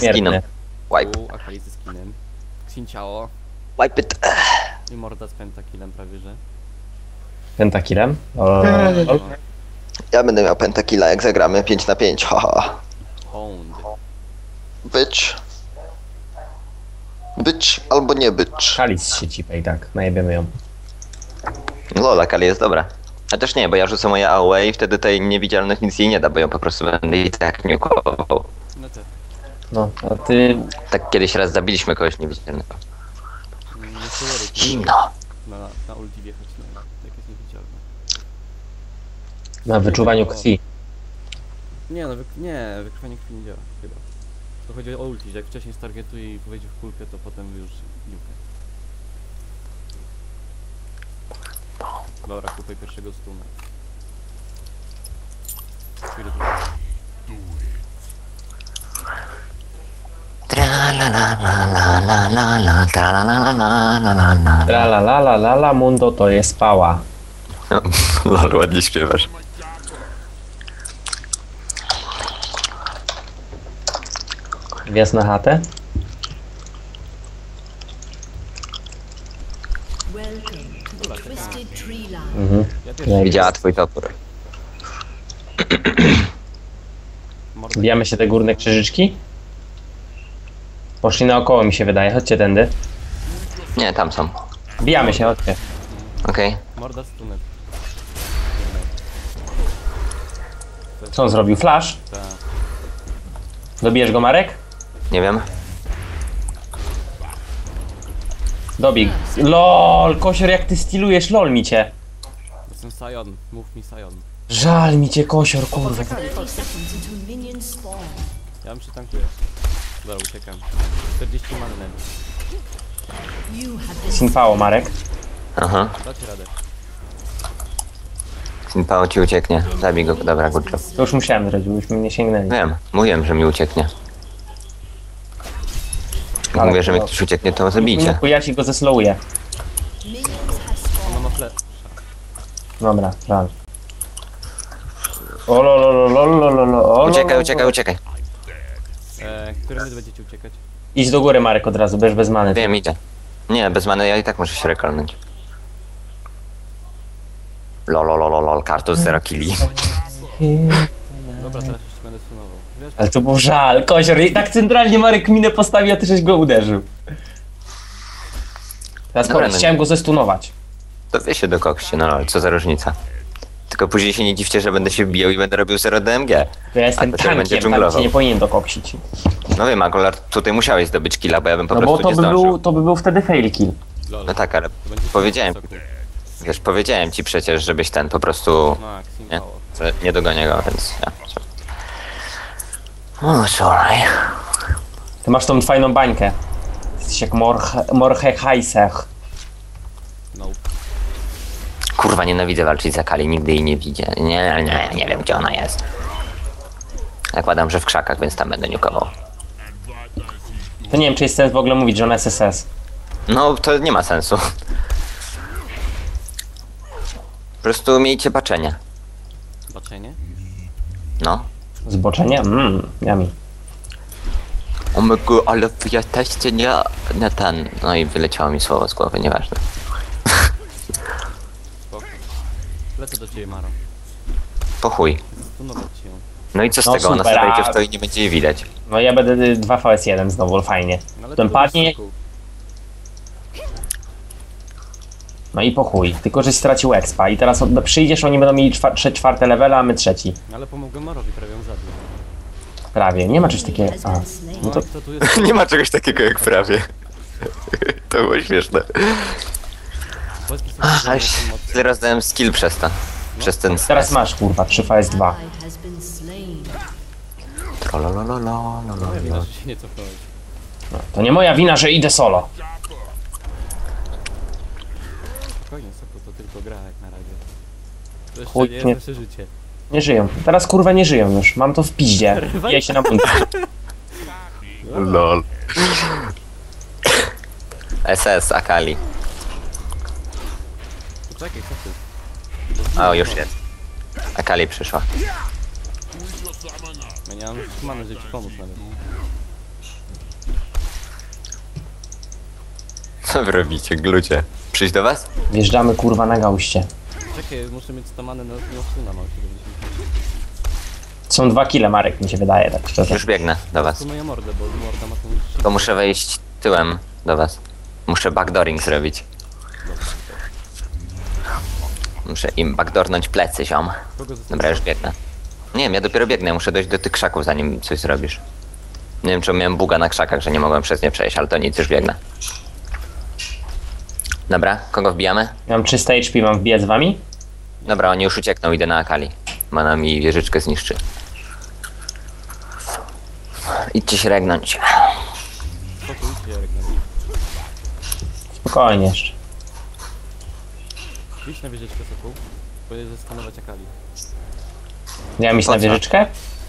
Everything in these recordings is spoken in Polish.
ze skinem. Wipe. U, Akali ze skinem. Wipe it. i Morda z pentakillem prawie, że. Pentakillem? O, o, Ja będę miał pentakilla jak zagramy 5 na 5. Haha. Hound. Bitch. Bitch albo nie bitch. Kalis się cipej, tak, najebiemy ją. Lola Kali jest dobra. A też nie, bo ja rzucę moje AOE i wtedy tej niewidzialność nic jej nie da, bo ją po prostu będę i tak niukował. No a ty... Tak kiedyś raz zabiliśmy kogoś niewidzialnego. Zimno. na, na ulti wjechać, no, jak jest niewidzialne. Na wyczuwaniu krwi. Nie no, wyk nie, wykrywanie krwi nie działa, chyba. To chodzi o ulti, że jak wcześniej stargetuje i wejdzie w kulkę, to potem już niukę. Dobra, kupuj pierwszego stuna. Pójdę tu. Tra la la la la la mundo to jest pała. Lol, ładnie śpiewasz. Wjazd na chatę? Mhm. Ja Widziała twój topór. Wbijamy się te górne krzyżyczki? Poszli naokoło mi się wydaje, chodźcie tędy. Nie, tam są. Wbijamy się, chodźcie. Okej. Morda stunet. Co on zrobił? Flash? Ta. Dobijesz go Marek? Nie wiem. Dobij. LOL, kosior jak ty stylujesz, lol mi cię. Jestem Sion, mów mi Sion. Żal mi cię kosior, kurwa. 30 seconds until minions spawn. Ja bym przytankuję. Dobra, uciekam. 40 manny. You have been Sinpało Marek. Aha. Dacie radę. Synpao ci ucieknie. Zabij go. Dobra, good job. To już musiałem zrobić, byśmy nie sięgnęli. Wiem. Mówiłem, że mi ucieknie. Jak Ale mówię, że mi to- ktoś ucieknie, to zabijcie. Ja ci go. Ona ma fle... Dobra, żal. O lo lo lo lo lo lo lo o, lo, Uciekaj, lo, uciekaj, uciekaj. Którym wy będziecie uciekać? Idź do góry Marek od razu, bez bez many. Wiem, idę. Nie, bez many ja i tak muszę się rekolnąć. Lolololol, kartus zero killi. Dobra, teraz jeszcze będę sunował. Wiesz, Ale to był żal, kosior. I tak centralnie Marek minę postawił, a ty żeś go uderzył. Teraz Dobra, powiedz, no- chciałem go zestunować. To wy się dokokście, no lol, co za różnica. Tylko później się nie dziwcie, że będę się wbijał i będę robił 0 DMG. To ja jestem to się będzie tankiem, dżunglował. cię nie powinien dokoksić. No wiem, Agolar, tutaj musiałeś zdobyć killa, bo ja bym po No bo prostu to nie by, zdążył. był, to by był wtedy fail kill. No tak, ale powiedziałem, wiesz, powiedziałem ci przecież, żebyś ten po prostu nie, nie dogonię go, więc ja. O, sorry. Ty masz tą fajną bańkę. Jesteś jak Morche, Morche Heisech. No. Kurwa, nienawidzę walczyć za Kali, nigdy jej nie widzę. Nie, nie, nie wiem gdzie ona jest. Zakładam, że w krzakach, więc tam będę niukował. To nie wiem, czy jest sens w ogóle mówić, że on SSS. No, to nie ma sensu. Po prostu miejcie baczenie. Zobaczenie? No. Zboczenie? Mmm, yummy. Omygu, ale wy jesteście nie, nie ten. No i wyleciało mi słowo z głowy, nieważne. Spoko. Lecę do ciebie, Maro. Po chuj. Stunować ci ją. No i co z No tego? Ona super, sobie a- w to i nie będzie jej widać. No ja będę 2 VS1 znowu, fajnie. No, ale Ten padnie, no i po chuj. Tylko, żeś stracił expa i teraz od- przyjdziesz, oni będą mieli czwa, trze- czwarte levele, a my trzeci. Ale pomogłem Marowi, prawie ją zabił. Prawie. Nie ma czegoś takiego. A. No to Kto tu jest? nie ma czegoś takiego jak prawie. to było śmieszne. Od- tyle razy dałem skill przez to. Przez ten teraz masz kurwa 3 VS2. Ally has been slain. Trololololololol. Moja wina, że się nie cofnąłeś. To nie moja wina, że idę solo. Spokojnie, Soku, to tylko gra jak na razie. To jeszcze Chuj, nie jest nie- nasze życie. Nie żyją. Teraz kurwa nie żyją już. Mam to w piździe. Ja się na bunt. Lol. SS, Akali. Czekaj, co ty? O, już jest. Akali przyszła. Ja mamy, żeby ci pomóc nawet. Co wy robicie, glucie? Przyjść do was? Wjeżdżamy kurwa na gałście. Czekaj, muszę mieć stamany na Nocuna, mam Są dwa kile, Marek, mi się wydaje, tak szczerze. Już biegnę do was. mordę, bo morda ma tą... To muszę wejść tyłem do was. Muszę backdooring zrobić. Dobrze. Muszę im backdoornąć plecy, ziom. Dobra, już biegnę. Nie wiem, ja dopiero biegnę, muszę dojść do tych krzaków, zanim coś zrobisz. Nie wiem, czy miałem buga na krzakach, że nie mogłem przez nie przejść, ale to nic, już biegnę. Dobra, kogo wbijamy? Ja Mam 300 HP, mam wbijać z wami? Dobra, oni już uciekną, idę na Akali. Mana mi wieżyczkę zniszczy. Idźcie się regnąć. Spokojnie jeszcze. Idź na wieżyczkę soku. Pojedę zastanować Akali. Nie mam iść Po na co? wieżyczkę?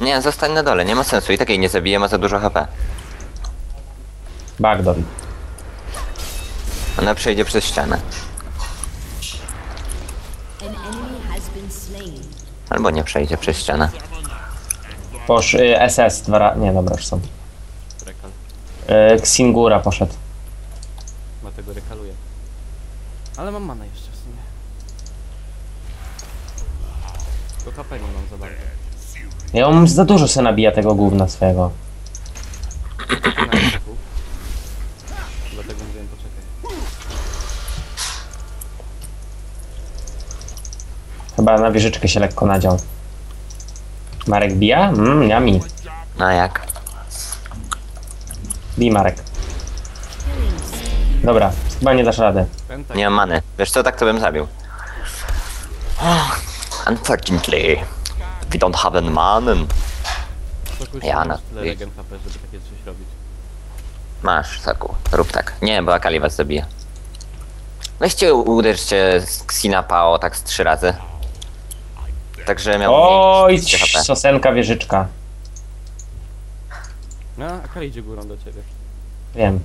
Nie, zostań na dole, nie ma sensu. I tak jej nie zabiję, ma za dużo HP. Backdoor. Ona przejdzie przez ścianę. An enemy has been slain. Albo nie przejdzie przez ścianę. Posz y, SS dwa razy. Nie, dobra, już są. Rekal. Y, Xingura poszedł. Dlatego rekaluję. Ale mam manę jeszcze w sumie. Tylko HP nie mam za bardzo. Ja mam za dużo se nabija tego gówna soku. Dlatego mówiłem poczekaj. Chyba na wieżyczkę się lekko nadział. Marek bija? Mmm, yummy. No a jak? Bij Marek. Dobra, chyba nie dasz rady. Nie mam many. Wiesz co, tak to bym zabił. Unfortunately, we don't have any money. Ja ja na- tyle regen HP, żeby takie coś robić. Masz, Saku, rób tak. Nie, bo Akali was zabije. Weźcie, uderzcie z Xina Pao tak z trzy razy. Także miał Oj, mniej 30 HP. sosenka wieżyczka. No, Akali idzie górą do ciebie. Wiem.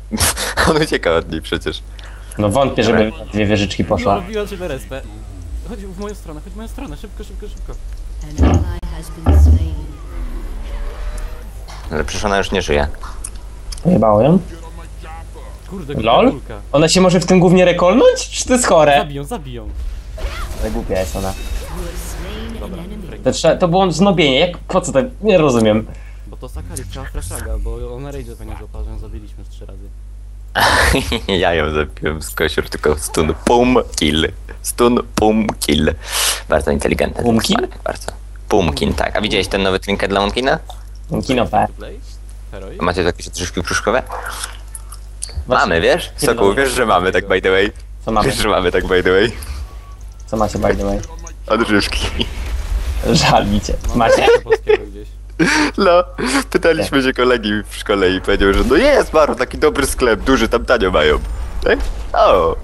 On ucieka od niej przecież. No wątpię, żeby dwie wieżyczki No, poszła. robiła ciebie respę. Chodź w moją stronę, chodź w moją stronę, szybko, szybko, szybko. Ale przecież ona już nie żyje. Pojebało ją? Kurde, Lol? kulka. Ona się może w tym głównie rekolnąć? Czy to jest chore? Zabiją, zabiją. Ale głupia jest ona. Dobra. To, trzeba, to było znobienie, jak, po co to? Nie rozumiem. Bo to Sakali chciała flashaga, bo ona rage pewnie złapała, że ją zabiliśmy trzy razy. ja ją zabiłem z kosiur, tylko stun, pum, kill. Stun, pum, kill. Bardzo inteligentny. Pumkin? Bardzo. Pumpkin, tak. A widziałeś ten nowy trinket dla Pumpkina? Kino P. To play? Heroi? Macie jakieś brzuszkowe? Właśnie. Mamy, wiesz? Soku, wiesz, że mamy tak by the way. Co mamy? Wiesz, że mamy tak by the way. Co macie by the way? Odżywki. Żal mi cię. Macie? No, pytaliśmy się kolegi w szkole i powiedział, że no jest, Baru, taki dobry sklep, duży, tam tanio mają. Tak? O,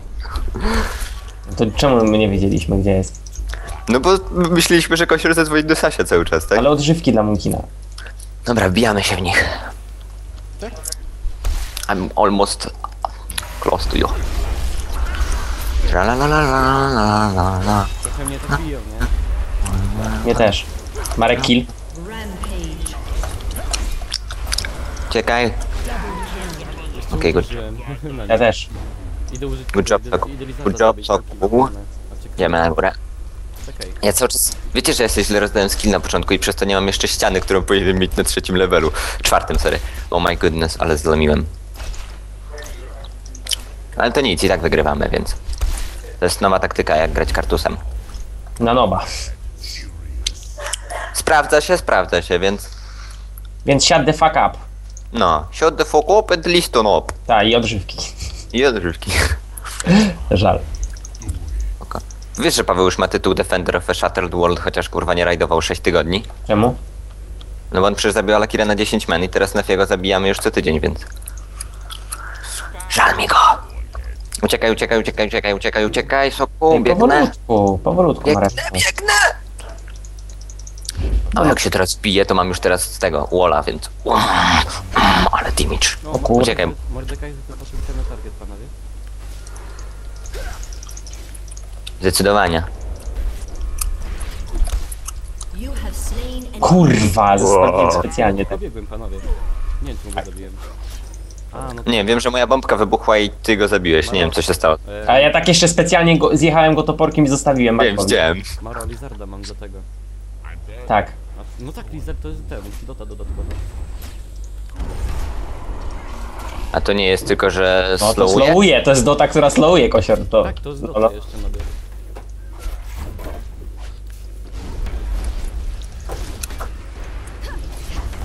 To czemu my nie wiedzieliśmy, gdzie jest? no bo myśleliśmy, że kosior zadzwoni do Sasia cały czas, tak? Ale odżywki dla Munkina. Dobra, wbijamy się w nich. Tak? I'm almost close to you. La la la la la la la la. Trochę mnie to biją, nie? Mnie też. Marek kill. Czekaj. Okej, good. Ja też. Idę użyć Good job, Soku. Good job, Soku. Idziemy na górę. Czekaj. Ja cały czas... Wiecie, że ja sobie źle rozdałem skill na początku i przez to nie mam jeszcze ściany, którą powinienem mieć na trzecim levelu. Czwartym, sorry. Oh my goodness, ale zlomiłem. Ale to nic, i tak wygrywamy, więc... To jest nowa taktyka, jak grać kartusem. Na noba. Sprawdza się, sprawdza się, więc... Więc shut the fuck up. No, shut the fuck up and listen up. Tak, i odżywki. I odżywki. Żal. Wiesz, że Paweł już ma tytuł Defender of a Shattered World, chociaż kurwa nie rajdował 6 tygodni? Czemu? No bo on przecież zabił Alakira na 10 men i teraz Nefiego zabijamy już co tydzień, więc... Żal mi go! Uciekaj, uciekaj, uciekaj, uciekaj, uciekaj, uciekaj, soku, Ej, biegnę. powolutku, powolutku, Marek. Biegnę, biegnę! No jak się teraz bije, to mam już teraz z tego walla, więc... Ale damage. No, O kurde. Uciekaj. Mordekaj poszedł na target, panowie. Zdecydowanie. Kurwa, zostawiłem specjalnie tak. Pobiegłem, panowie. Nie wiem, czy go zabiłem. A, no to... Nie, wiem, że moja bombka wybuchła i ty go zabiłeś. Nie wiem, co się stało. E, A ja tak jeszcze specjalnie go, zjechałem go toporkiem i zostawiłem Wiem, Markowi. widziałem. Maro, Lizarda mam do tego. Tak. A, no tak, Lizard to jest ten, Dota dodatkowo. A to nie jest tylko, że No to slowuje? slowuje, to jest Dota, która slowuje kosior. To, Tak, to jest no, Dota no. jeszcze nabiera.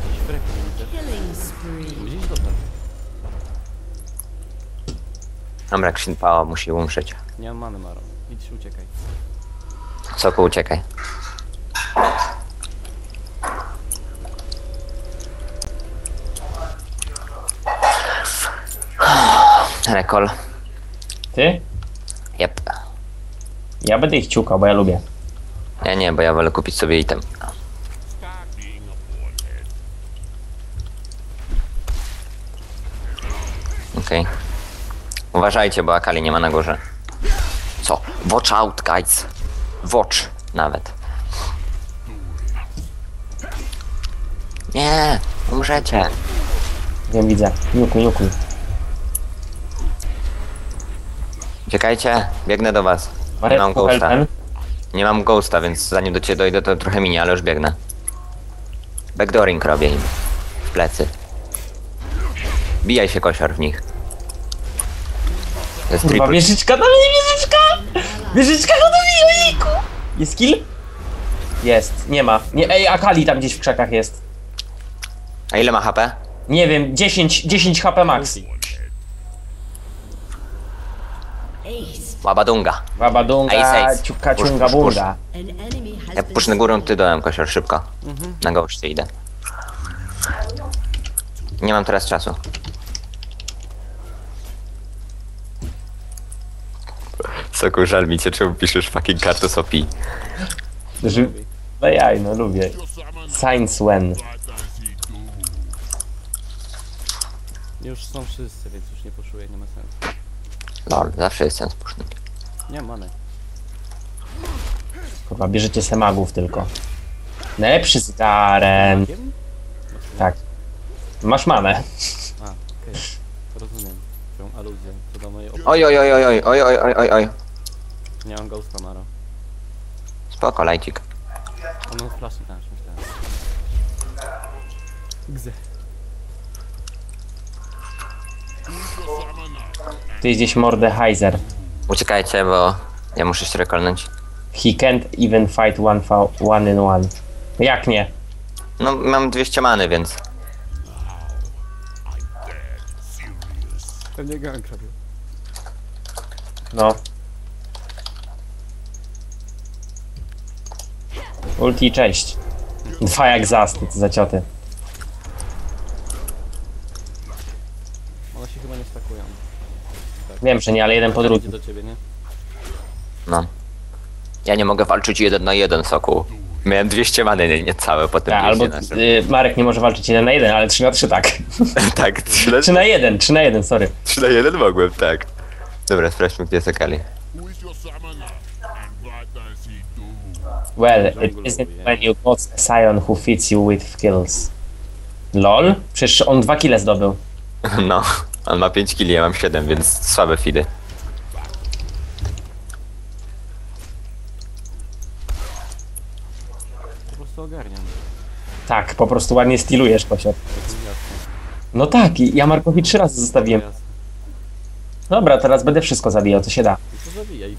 Jakiś frek nie widzę. Killing spree. Gdzieś Dota. Dobra, Pao musi umrzeć. Nie mam many, Maro. Idź, uciekaj. Soku, uciekaj. Rekol. Ty? Jep. Ja będę ich ciukał, bo ja lubię. Ja nie, bo ja wolę kupić sobie item. Okej. Uważajcie, bo Akali nie ma na górze. Co? Watch out, guys. Watch nawet. Nie, umrzecie. Wiem, widzę. Niukuj, niukuj. Uciekajcie, biegnę do was. Nie mam ghosta. Nie mam ghosta, więc zanim do ciebie dojdę, to trochę minie, ale już biegnę. Backdooring robię im. W plecy. Bijaj się kosior w nich. To jest Kurwa, triple. wieżyczka, do mnie wieżyczka! Wieżyczka go dobiła, jejku! Jest kill? Jest, nie ma. Nie, ej, Akali tam gdzieś w krzakach jest. A ile ma HP? Nie wiem, 10, 10 HP max. Łabadunga. Babadunga, Ace, ace. ciuka, ciunga, bunga. An enemy has Ja been pusznę górą, ty dołem, kosior, szybko. Mhm. Na goście idę. Nie mam teraz czasu. Soku, żal mi cię, czemu piszesz fucking kartus OP? Ży... No jaj, no lubię. Science when. Już są wszyscy, więc już nie poszuję, nie ma sensu. Lol, zawsze jest sens puszny. Nie mam many. Kurwa, bierzecie se magów tylko. Najlepszy z. Wiem? Tak. Masz manę. A, okej. Rozumiem. Tą aluzję co do mojej. Oj, oj, oj, oj, oj, oj, oj, oj, oj, oj. Nie mam ghosta, Maro. Spoko, lajcik. On ma flash, tak, myślałem. Gdzie? Tu jest gdzieś Mordehaiser. Uciekajcie, bo ja muszę się rekolnąć. He can't even fight one, fa- one in one. Jak nie? No, mam 200 many, więc... Pewnie gang robił. No. Ulti, cześć. Dwa jak zasty, co za Wiem, że nie, ale jeden po drugim. do ciebie, nie? No. Ja nie mogę walczyć jeden na jeden, Soku. Miałem 200 many, nie, nie całe, potem Tak, albo 200 na y, Marek nie może walczyć jeden na jeden, ale 3 na 3 tak. Tak, 3 na, 3 na 1, 3 na 1, sorry. 3 na 1 mogłem, tak. Dobra, sprawdźmy, gdzie jest Akali. Well, it isn't when you got a Sion who fits you with kills. LOL? Przecież on dwa kile zdobył. No, on ma 5 kili, ja mam 7, więc słabe fidy. Po prostu ogarniam. Tak, po prostu ładnie stylujesz, jasne. No tak, i ja Markowi trzy razy zostawiłem. Dobra, teraz będę wszystko zabijał, co się da. To zabijaj.